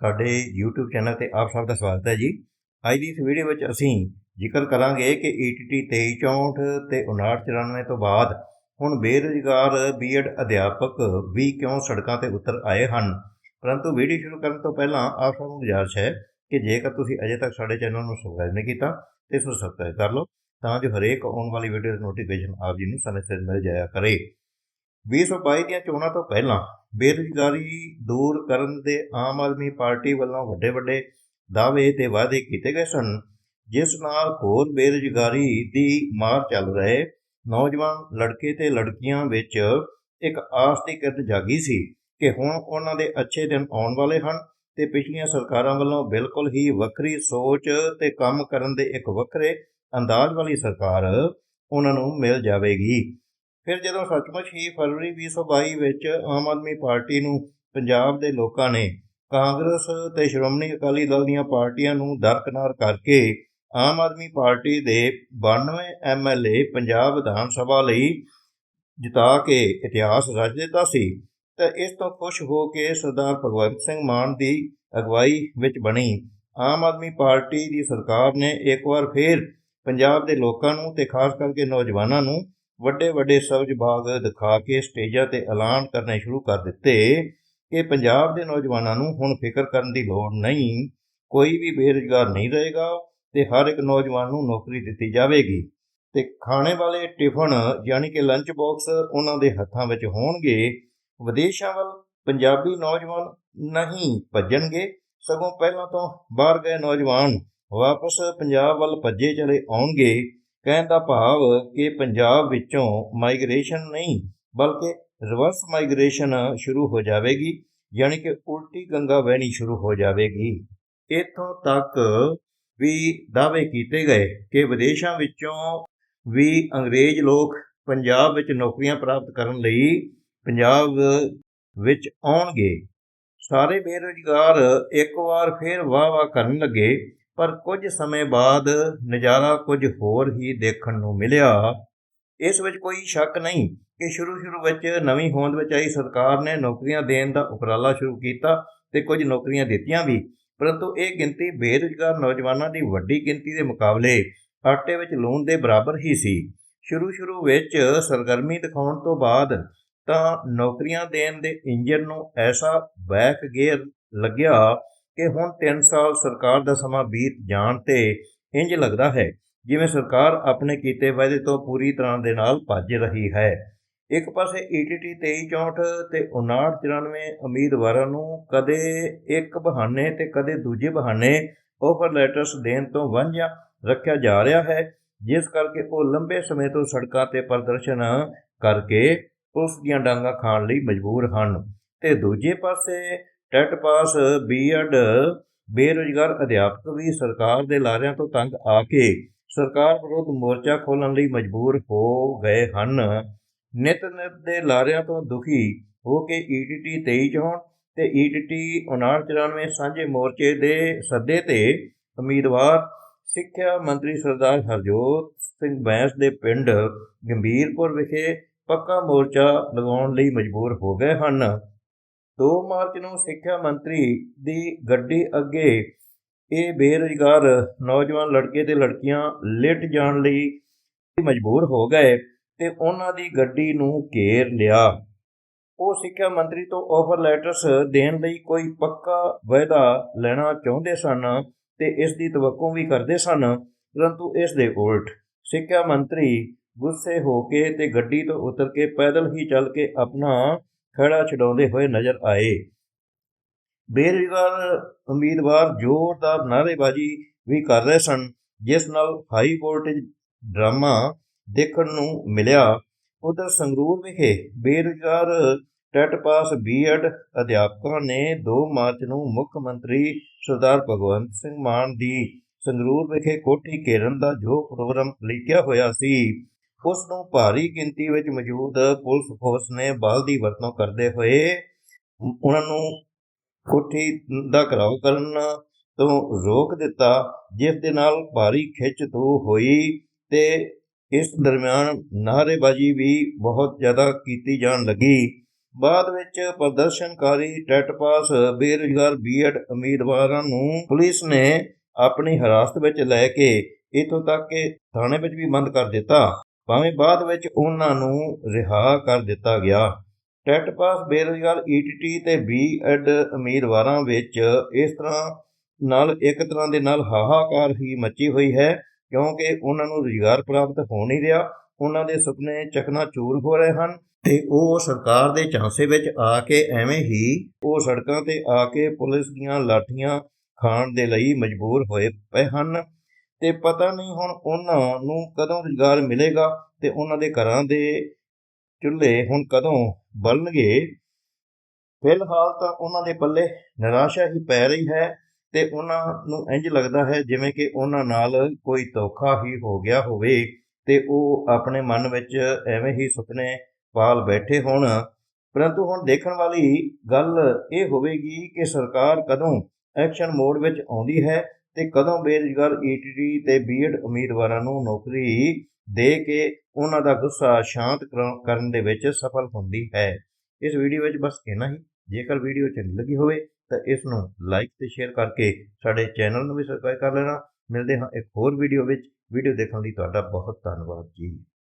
ਸਾਡੇ YouTube channel ਤੇ ਆਪ ਸਭ ਦਾ ਸਵਾਗਤ ਹੈ ਜੀ। ਅੱਜ ਦੀ ਇਸ ਵੀਡੀਓ ਵਿੱਚ ਅਸੀਂ ਜ਼ਿਕਰ ਕਰਾਂਗੇ ਕਿ E ETT 2364 ਤੇ 5994 ਤੋਂ ਬਾਅਦ ਹੁਣ ਬੇਰੁਜ਼ਗਾਰ ਬੀਐਡ ਅਧਿਆਪਕ ਵੀ ਕਿਉਂ ਸੜਕਾਂ ਤੇ ਉਤਰ ਆਏ ਹਨ? ਪਰੰਤੂ ਵੀਡੀਓ ਸ਼ੁਰੂ ਕਰਨ ਤੋਂ ਪਹਿਲਾਂ ਆਪ ਸਭ ਨੂੰ ਗੁਜ਼ਾਰਿਸ਼ ਹੈ ਕਿ ਜੇਕਰ ਤੁਸੀਂ ਅਜੇ ਤੱਕ ਸਾਡੇ ਚੈਨਲ ਨੂੰ ਸਬਸਕ੍ਰਾਈਬ ਨਹੀਂ ਕੀਤਾ, ਤੇ ਇਸ ਨੂੰ ਸਬਸਕ੍ਰਾਈਬ ਕਰ ਲਓ ਤਾਂ ਜੋ ਹਰੇਕ ਆਉਣ ਵਾਲੀ ਵੀਡੀਓ ਦੀ ਨੋਟੀਫਿਕੇਸ਼ਨ ਆਪ ਜੀ ਨੂੰ ਸਮੇਂ ਸਿਰ ਮਿਲ ਜਾਇਆ ਕਰੇ। 2022 ਦੀਆਂ ਚੋਣਾਂ ਤੋਂ ਪਹਿਲਾਂ ਬੇਰੁਜ਼ਗਾਰੀ ਦੂਰ ਕਰਨ ਦੇ ਆਮ ਆਦਮੀ ਪਾਰਟੀ ਵੱਲੋਂ ਵੱਡੇ ਵੱਡੇ ਦਾਅਵੇ ਤੇ ਵਾਅਦੇ ਕੀਤੇ ਗਏ ਸਨ, ਜਿਸ ਨਾਲ ਹੋਰ ਬੇਰੁਜ਼ਗਾਰੀ ਦੀ ਮਾਰ ਚੱਲ ਰਹੇ ਨੌਜਵਾਨ ਲੜਕੇ ਤੇ ਲੜਕੀਆਂ ਵਿੱਚ ਇੱਕ ਆਸ ਦੀ ਕਿਰਤ ਜਾਗੀ ਸੀ ਕਿ ਹੁਣ ਉਹਨਾਂ ਦੇ ਅੱਛੇ ਦਿਨ ਆਉਣ ਵਾਲੇ ਹਨ ਤੇ ਪਿਛਲੀਆਂ ਸਰਕਾਰਾਂ ਵੱਲੋਂ ਬਿਲਕੁਲ ਹੀ ਵੱਖਰੀ ਸੋਚ ਤੇ ਕੰਮ ਕਰਨ ਦੇ ਇੱਕ ਵੱਖਰੇ ਅੰਦਾਜ਼ ਵਾਲੀ ਸਰਕਾਰ ਉਹਨਾਂ ਨੂੰ ਮਿਲ ਜਾਵੇਗੀ। ਫਿਰ ਜਦੋਂ ਸੱਚਮੁੱਚ ਹੀ ਫਰਵਰੀ 2022 ਵਿੱਚ ਆਮ ਆਦਮੀ ਪਾਰਟੀ ਨੂੰ ਪੰਜਾਬ ਦੇ ਲੋਕਾਂ ਨੇ ਕਾਂਗਰਸ ਤੇ ਸ਼੍ਰੋਮਣੀ ਅਕਾਲੀ ਦਲ ਦੀਆਂ ਪਾਰਟੀਆਂ ਨੂੰ ਦਰਕਨਾਰ ਕਰਕੇ ਆਮ ਆਦਮੀ ਪਾਰਟੀ ਦੇ 92 ਐਮਐਲਏ ਪੰਜਾਬ ਵਿਧਾਨ ਸਭਾ ਲਈ ਜਿਤਾ ਕੇ ਇਤਿਹਾਸ ਰਚ ਦਿੱਤਾ ਸੀ, ਤਾਂ ਇਸ ਤੋਂ ਖੁਸ਼ ਹੋ ਕੇ ਸਰਦਾਰ ਭਗਵੰਤ ਸਿੰਘ ਮਾਨ ਦੀ ਅਗਵਾਈ ਵਿੱਚ ਬਣੀ। ਆਮ ਆਦਮੀ ਪਾਰਟੀ ਦੀ ਸਰਕਾਰ ਨੇ ਇੱਕ ਵਾਰ ਫੇਰ ਪੰਜਾਬ ਦੇ ਲੋਕਾਂ ਨੂੰ ਤੇ ਖਾਸ ਕਰਕੇ ਨੌਜਵਾਨਾਂ ਨੂੰ ਵੱਡੇ ਵੱਡੇ ਸਬਜ਼ ਬਾਗ ਦਿਖਾ ਕੇ ਸਟੇਜਾਂ ਤੇ ਐਲਾਨ ਕਰਨੇ ਸ਼ੁਰੂ ਕਰ ਦਿੱਤੇ। ਕਿ ਪੰਜਾਬ ਦੇ ਨੌਜਵਾਨਾਂ ਨੂੰ ਹੁਣ ਫਿਕਰ ਕਰਨ ਦੀ ਲੋੜ ਨਹੀਂ। ਕੋਈ ਵੀ ਬੇਰੁਜ਼ਗਾਰ ਨਹੀਂ ਰਹੇਗਾ ਤੇ ਹਰ ਇੱਕ ਨੌਜਵਾਨ ਨੂੰ ਨੌਕਰੀ ਦਿੱਤੀ ਜਾਵੇਗੀ। ਤੇ ਖਾਣੇ ਵਾਲੇ ਟਿਫਨ ਯਾਨੀ ਕਿ ਲੰਚ ਬਾਕਸ ਉਹਨਾਂ ਦੇ ਹੱਥਾਂ ਵਿੱਚ ਹੋਣਗੇ। ਵਿਦੇਸ਼ਾਂ ਵੱਲ ਪੰਜਾਬੀ ਨੌਜਵਾਨ ਨਹੀਂ ਭੱਜਣਗੇ। ਸਗੋਂ ਪਹਿਲਾਂ ਤੋਂ ਬਾਹਰ ਗਏ ਨੌਜਵਾਨ ਵਾਪਸ ਪੰਜਾਬ ਵੱਲ ਭੱਜੇ ਚਲੇ ਆਉਣਗੇ। ਕਹਿਣ ਦਾ ਭਾਵ ਕਿ ਪੰਜਾਬ ਵਿੱਚੋਂ ਮਾਈਗ੍ਰੇਸ਼ਨ ਨਹੀਂ, ਬਲਕਿ ਰਿਵਰਸ ਮਾਈਗ੍ਰੇਸ਼ਨ ਸ਼ੁਰੂ ਹੋ ਜਾਵੇਗੀ, ਯਾਨੀ ਕਿ ਉਲਟੀ ਗੰਗਾ ਵਹਿਣੀ ਸ਼ੁਰੂ ਹੋ ਜਾਵੇਗੀ। ਇਥੋਂ ਤੱਕ ਵੀ ਦਾਅਵੇ ਕੀਤੇ ਗਏ ਕਿ ਵਿਦੇਸ਼ਾਂ ਵਿੱਚੋਂ ਵੀ ਅੰਗਰੇਜ਼ ਲੋਕ ਪੰਜਾਬ ਵਿੱਚ ਨੌਕਰੀਆਂ ਪ੍ਰਾਪਤ ਕਰਨ ਲਈ ਪੰਜਾਬ ਵਿੱਚ ਆਉਣਗੇ। ਸਾਰੇ ਬੇਰੁਜ਼ਗਾਰ ਇੱਕ ਵਾਰ ਫਿਰ ਵਾਹ-ਵਾਹ ਕਰਨ ਲੱਗੇ। ਪਰ ਕੁਝ ਸਮੇਂ ਬਾਅਦ ਨਜ਼ਾਰਾ ਕੁਝ ਹੋਰ ਹੀ ਦੇਖਣ ਨੂੰ ਮਿਲਿਆ। ਇਸ ਵਿੱਚ ਕੋਈ ਸ਼ੱਕ ਨਹੀਂ ਕਿ ਸ਼ੁਰੂ-ਸ਼ੁਰੂ ਵਿੱਚ ਨਵੀਂ ਹੋਂਦ ਵਿੱਚ ਆਈ ਸਰਕਾਰ ਨੇ ਨੌਕਰੀਆਂ ਦੇਣ ਦਾ ਉਪਰਾਲਾ ਸ਼ੁਰੂ ਕੀਤਾ ਤੇ ਕੁਝ ਨੌਕਰੀਆਂ ਦਿੱਤੀਆਂ ਵੀ। ਪਰੰਤੂ ਇਹ ਗਿਣਤੀ ਬੇਰੁਜ਼ਗਾਰ ਨੌਜਵਾਨਾਂ ਦੀ ਵੱਡੀ ਗਿਣਤੀ ਦੇ ਮੁਕਾਬਲੇ ਆਟੇ ਵਿੱਚ ਲੂਣ ਦੇ ਬਰਾਬਰ ਹੀ ਸੀ। ਸ਼ੁਰੂ-ਸ਼ੁਰੂ ਵਿੱਚ ਸਰਗਰਮੀ ਦਿਖਾਉਣ ਤੋਂ ਬਾਅਦ ਤਾਂ ਨੌਕਰੀਆਂ ਦੇਣ ਦੇ ਇੰਜਨ ਨੂੰ ਐਸਾ ਬੈਕ ਗੇਅਰ ਲੱਗਿਆ ਕਿ ਹੁਣ 3 ਸਾਲ ਸਰਕਾਰ ਦਾ ਸਮਾਂ ਬੀਤ ਜਾਣ ਤੇ ਇੰਜ ਲੱਗਦਾ ਹੈ ਜਿਵੇਂ ਸਰਕਾਰ ਆਪਣੇ ਕੀਤੇ ਵਾਅਦੇ ਤੋਂ ਪੂਰੀ ਤਰ੍ਹਾਂ ਦੇ ਨਾਲ ਭੱਜ ਰਹੀ ਹੈ। ਇੱਕ ਪਾਸੇ E ETT 2364 ਤੇ 5994 ਉਮੀਦਵਾਰਾਂ ਨੂੰ ਕਦੇ ਇੱਕ ਬਹਾਨੇ ਤੇ ਕਦੇ ਦੂਜੇ ਬਹਾਨੇ ਆਫਰ ਲੈਟਰਸ ਦੇਣ ਤੋਂ ਵਾਂਝਾ ਰੱਖਿਆ ਜਾ ਰਿਹਾ ਹੈ, ਜਿਸ ਕਰਕੇ ਉਹ ਲੰਬੇ ਸਮੇਂ ਤੋਂ ਸੜਕਾਂ ਤੇ ਪ੍ਰਦਰਸ਼ਨ ਕਰਕੇ ਉਸ ਦੀਆਂ ਡਾਂਗਾਂ ਖਾਣ ਲਈ ਮਜਬੂਰ ਹਨ। ਤੇ ਦੂਜੇ ਪਾਸੇ ਟੈਟ ਪਾਸ, ਬੀਐਡ, ਬੇਰੁਜ਼ਗਾਰ ਅਧਿਆਪਕ ਵੀ ਸਰਕਾਰ ਦੇ ਲਾਰਿਆਂ ਤੋਂ ਤੰਗ ਆ ਕੇ ਸਰਕਾਰ ਵਿਰੁੱਧ ਮੋਰਚਾ ਖੋਲ੍ਹਣ ਲਈ ਮਜਬੂਰ ਹੋ ਗਏ ਹਨ। ਨਿਤ ਨਿਤ ਦੇ ਲਾਰਿਆਂ ਤੋਂ ਦੁਖੀ ਹੋ ਕੇ E ETT 2364 ਤੇ E ETT 5994 ਸਾਂਝੇ ਮੋਰਚੇ ਦੇ ਸੱਦੇ ਤੇ ਉਮੀਦਵਾਰ ਸਿੱਖਿਆ ਮੰਤਰੀ ਸਰਦਾਰ ਹਰਜੋਤ ਸਿੰਘ ਬੈਂਸ ਦੇ ਪਿੰਡ ਗੰਭੀਰਪੁਰ ਵਿਖੇ ਪੱਕਾ ਮੋਰਚਾ ਲਗਾਉਣ ਲਈ ਮਜਬੂਰ ਹੋ ਗਏ ਹਨ। 2 ਮਾਰਚ ਨੂੰ ਸਿੱਖਿਆ ਮੰਤਰੀ ਦੀ ਗੱਡੀ ਅੱਗੇ ਇਹ ਬੇਰੁਜ਼ਗਾਰ ਨੌਜਵਾਨ ਲੜਕੇ ਤੇ ਲੜਕੀਆਂ ਲਿਟ ਜਾਣ ਲਈ ਮਜਬੂਰ ਹੋ ਗਏ ਤੇ ਉਹਨਾਂ ਦੀ ਗੱਡੀ ਨੂੰ ਘੇਰ ਲਿਆ। ਉਹ ਸਿੱਖਿਆ ਮੰਤਰੀ ਤੋਂ ਆਫਰ ਲੈਟਰਸ ਦੇਣ ਲਈ ਕੋਈ ਪੱਕਾ ਵਾਅਦਾ ਲੈਣਾ ਚਾਹੁੰਦੇ ਸਨ ਤੇ ਇਸ ਦੀ ਤਵੱਕੂ ਵੀ ਕਰਦੇ ਸਨ, ਪਰੰਤੂ ਇਸ ਦੇ ਉਲਟ ਸਿੱਖਿਆ ਮੰਤਰੀ ਗੁੱਸੇ ਹੋ ਕੇ ਤੇ ਗੱਡੀ ਤੋਂ ਉਤਰ ਕੇ ਪੈਦਲ ਹੀ ਚੱਲ ਕੇ ਆਪਣਾ ਖੜਾ ਛਡਾਉਂਦੇ ਹੋਏ ਨਜ਼ਰ ਆਏ। ਬੇਰੁਜ਼ਗਾਰ ਉਮੀਦਵਾਰ ਜ਼ੋਰਦਾਰ ਨਾਅਰੇਬਾਜ਼ੀ ਵੀ ਕਰ ਰਹੇ ਸਨ, ਜਿਸ ਨਾਲ ਹਾਈ ਵੋਲਟੇਜ ਡਰਾਮਾ ਦੇਖਣ ਨੂੰ ਮਿਲਿਆ। ਉਧਰ ਸੰਗਰੂਰ ਵਿਖੇ ਬੇਰੁਜ਼ਗਾਰ ਟੈਟ ਪਾਸ ਬੀਐਡ ਅਧਿਆਪਕਾਂ ਨੇ 2 ਮਾਰਚ ਨੂੰ ਮੁੱਖ ਮੰਤਰੀ ਸਰਦਾਰ ਭਗਵੰਤ ਸਿੰਘ ਮਾਨ ਦੀ ਸੰਗਰੂਰ ਵਿਖੇ ਕੋਠੀ ਘੇਰਨ ਦਾ ਜੋ ਪ੍ਰੋਗਰਾਮ ਲਿਖਿਆ ਹੋਇਆ ਸੀ ਉਸ ਨੂੰ ਭਾਰੀ ਗਿਣਤੀ ਵਿੱਚ ਮੌਜੂਦ ਪੁਲਿਸ ਫੋਰਸ ਨੇ ਬਲ ਦੀ ਵਰਤੋਂ ਕਰਦੇ ਹੋਏ ਉਹਨਾਂ ਨੂੰ ਕੋਠੀ ਦਾ ਘਰਾਓ ਕਰਨ ਤੋਂ ਰੋਕ ਦਿੱਤਾ, ਜਿਸ ਦੇ ਨਾਲ ਭਾਰੀ ਖਿੱਚ ਤੂ ਹੋਈ ਤੇ ਇਸ ਦਰਮਿਆਨ ਨਾਅਰੇਬਾਜ਼ੀ ਵੀ ਬਹੁਤ ਜ਼ਿਆਦਾ ਕੀਤੀ ਜਾਣ ਲੱਗੀ। ਬਾਅਦ ਵਿੱਚ ਪ੍ਰਦਰਸ਼ਨਕਾਰੀ ਟੈਟ ਪਾਸ ਬੇਰੁਜ਼ਗਾਰ ਬੀਐਡ ਉਮੀਦਵਾਰਾਂ ਨੂੰ ਪੁਲਿਸ ਨੇ ਆਪਣੀ ਹਿਰਾਸਤ ਵਿੱਚ ਲੈ ਕੇ ਇਥੋਂ ਤੱਕ ਕਿ ਥਾਣੇ ਵਿੱਚ ਵੀ ਬੰਦ ਕਰ ਦਿੱਤਾ। ਭਾਵੇਂ ਬਾਅਦ ਵਿੱਚ ਉਹਨਾਂ ਨੂੰ ਰਿਹਾ ਕਰ ਦਿੱਤਾ ਗਿਆ। ਟੈਟ ਪਾਸ ਬੇਰੁਜ਼ਗਾਰ ਈਟੀਟੀ ਤੇ ਬੀਐਡ ਉਮੀਦਵਾਰਾਂ ਵਿੱਚ ਇਸ ਤਰ੍ਹਾਂ ਨਾਲ ਇੱਕ ਤਰ੍ਹਾਂ ਦੇ ਨਾਲ ਹਾਹਾਕਾਰ ਹੀ ਮੱਚੀ ਹੋਈ ਹੈ, ਕਿਉਂਕਿ ਉਹਨਾਂ ਨੂੰ ਰੁਜ਼ਗਾਰ ਪ੍ਰਾਪਤ ਹੋ ਨਹੀਂ ਰਿਹਾ, ਉਹਨਾਂ ਦੇ ਸੁਪਨੇ ਚਕਨਾਚੂਰ ਹੋ ਰਹੇ ਹਨ ਤੇ ਉਹ ਸਰਕਾਰ ਦੇ ਝਾਂਸੇ ਵਿੱਚ ਆ ਕੇ ਐਵੇਂ ਹੀ ਉਹ ਸੜਕਾਂ ਤੇ ਆ ਕੇ ਪੁਲਿਸ ਦੀਆਂ ਲਾਠੀਆਂ ਖਾਣ ਦੇ ਲਈ ਮਜਬੂਰ ਹੋਏ ਪਏ ਹਨ। ਤੇ ਪਤਾ ਨਹੀਂ ਹੁਣ ਉਹਨਾਂ ਨੂੰ ਕਦੋਂ ਰੁਜ਼ਗਾਰ ਮਿਲੇਗਾ ਤੇ ਉਹਨਾਂ ਦੇ ਘਰਾਂ ਦੇ ਚੁੱਲ੍ਹੇ ਹੁਣ ਕਦੋਂ ਬਲਣਗੇ। ਫਿਲਹਾਲ ਤਾਂ ਉਹਨਾਂ ਦੇ ਪੱਲੇ ਨਿਰਾਸ਼ਾ ਹੀ ਪੈ ਰਹੀ ਹੈ ਤੇ ਉਹਨਾਂ ਨੂੰ ਇੰਜ ਲੱਗਦਾ ਹੈ ਜਿਵੇਂ ਕਿ ਉਹਨਾਂ ਨਾਲ ਕੋਈ ਧੋਖਾ ਹੀ ਹੋ ਗਿਆ ਹੋਵੇ ਤੇ ਉਹ ਆਪਣੇ ਮਨ ਵਿੱਚ ਐਵੇਂ ਹੀ ਸੁਪਨੇ ਪਾਲ ਬੈਠੇ ਹੋਣ। ਪਰੰਤੂ ਹੁਣ ਦੇਖਣ ਵਾਲੀ ਗੱਲ ਇਹ ਹੋਵੇਗੀ ਕਿ ਸਰਕਾਰ ਕਦੋਂ ਐਕਸ਼ਨ ਮੋਡ ਵਿੱਚ ਆਉਂਦੀ ਹੈ ਤੇ ਕਦੋਂ ਬੇਰੁਜ਼ਗਾਰ ਈਟੀਟੀ ਤੇ ਬੀਐਡ ਉਮੀਦਵਾਰਾਂ ਨੂੰ ਨੌਕਰੀ ਦੇ ਕੇ ਉਹਨਾਂ ਦਾ ਗੁੱਸਾ ਸ਼ਾਂਤ ਕਰਾ- ਕਰਨ ਦੇ ਵਿੱਚ ਸਫਲ ਹੁੰਦੀ ਹੈ। ਇਸ ਵੀਡੀਓ ਵਿੱਚ ਬਸ ਇੰਨਾ ਹੀ। ਜੇਕਰ ਵੀਡੀਓ ਚੰਗੀ ਲੱਗੀ ਹੋਵੇ ਤਾਂ ਇਸ ਨੂੰ ਲਾਈਕ ਤੇ ਸ਼ੇਅਰ ਕਰਕੇ ਸਾਡੇ ਚੈਨਲ ਨੂੰ ਵੀ ਸਬਸਕ੍ਰਾਈਬ ਕਰ ਲੈਣਾ। ਮਿਲਦੇ ਹਾਂ ਇੱਕ ਹੋਰ ਵੀਡੀਓ ਵਿੱਚ। ਵੀਡੀਓ ਦੇਖਣ ਲਈ ਤੁਹਾਡਾ ਬਹੁਤ ਧੰਨਵਾਦ ਜੀ।